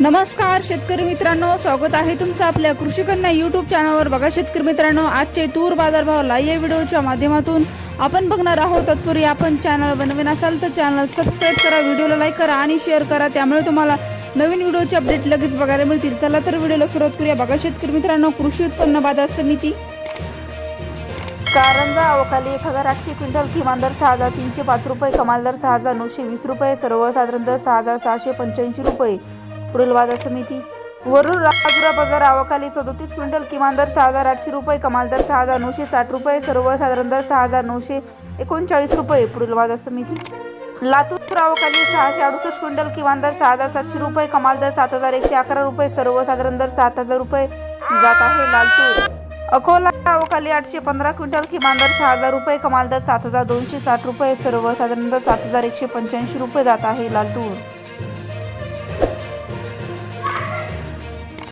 नमस्कार शेतकरी मित्रांनो. स्वागत आहे तुमचं आपल्या कृषी कन्या युट्यूब चॅनलवर बघा शेतकरी मित्रांनो आजचे तूर बाजारभाव लाईव्ह या व्हिडिओच्या माध्यमातून आपण बघणार आहोत. तत्पूर्वी आपण चॅनल बनवीन असाल तर चॅनल सबस्क्राईब करा व्हिडिओला लाईक करा आणि शेअर करा. त्यामुळे तुम्हाला नवीन व्हिडिओचे अपडेट लगेच बघायला मिळतील. चला तर व्हिडिओला सुरुवात करूया. बघा शेतकरी मित्रांनो कृषी उत्पन्न बाजार समिती. कारंजा अवकाली एक हजार आठशे क्विंटल किमान दर सहा हजार तीनशे पाच रुपये कमाल दर सहा हजार नऊशे वीस रुपये सर्वसाधारण दर सहा हजार सहाशे पंच्याऐंशी रुपये. पुढील बाजार समिती. वरुड राजुरा बाजार अवकाली सदोतीस क्विंटल किमान दर सहा हजार आठशे रुपये कमाल दर सहा हजार नऊशे साठ रुपये सर्वसाधारण दर सहा हजार नऊशे एकोणचाळीस रुपये पुढील बाजार समिती. लातूर अवकाली सहाशे अडुसष्ट क्विंटल किमान दर सहा हजार सातशे रुपये कमाल दर सात हजार एकशे अकरा रुपये सर्वसाधारण दर सात हजार रुपये. जात आहे लालतूर अकोला अवकाली आठशे पंधरा क्विंटल किमान दर सहा हजार रुपये कमाल दर सात हजार दोनशे साठ रुपये सर्वसाधारण दर सात हजार एकशे पंच्याऐंशी रुपये जात आहे लालतूर